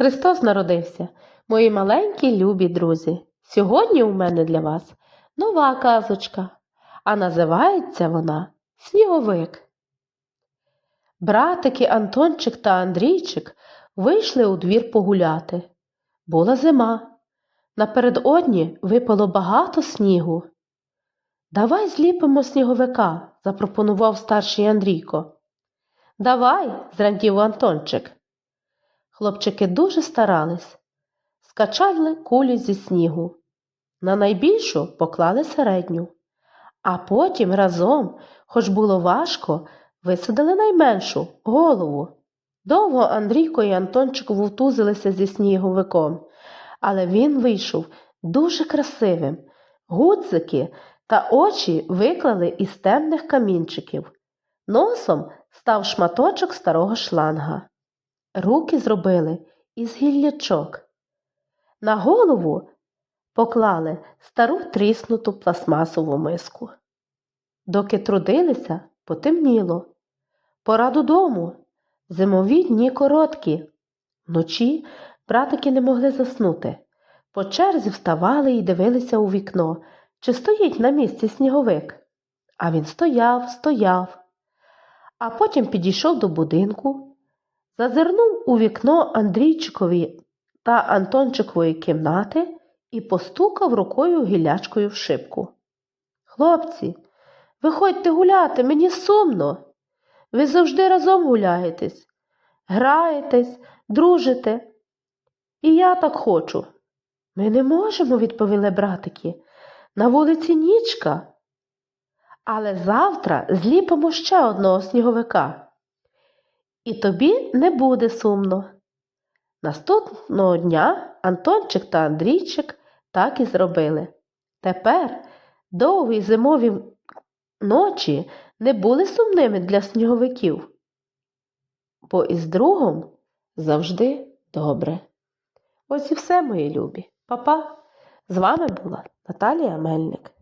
Христос народився, мої маленькі любі друзі. Сьогодні у мене для вас нова казочка, а називається вона Сніговик. Братики Антончик та Андрійчик вийшли у двір погуляти. Була зима. Напередодні випало багато снігу. Давай зліпимо сніговика, запропонував старший Андрійко. Давай, зрадів Антончик. Хлопчики дуже старались, скачали кулі зі снігу. На найбільшу поклали середню, а потім разом, хоч було важко, висадили найменшу голову. Довго Андрійко і Антончик вовтузилися зі сніговиком, але він вийшов дуже красивим. Гудзики та очі виклали із темних камінчиків. Носом став шматочок старого шланга. Руки зробили із гіллячок. На голову поклали стару тріснуту пластмасову миску. Доки трудилися, потемніло. Пора додому. Зимові дні короткі. Вночі братики не могли заснути. По черзі вставали і дивилися у вікно, чи стоїть на місці сніговик. А він стояв, стояв. А потім підійшов до будинку, зазирнув у вікно Андрійчикові та Антончикової кімнати і постукав рукою гілячкою в шибку. Хлопці, виходьте гуляти, мені сумно. Ви завжди разом гуляєтесь, граєтесь, дружите. І я так хочу. Ми не можемо, відповіли братики. На вулиці нічка. Але завтра зліпимо ще одного сніговика. І тобі не буде сумно. Наступного дня Антончик та Андрійчик так і зробили. Тепер довгі зимові ночі не були сумними для сніговиків, бо із другом завжди добре. Ось і все, мої любі. Па-па! З вами була Наталія Мельник.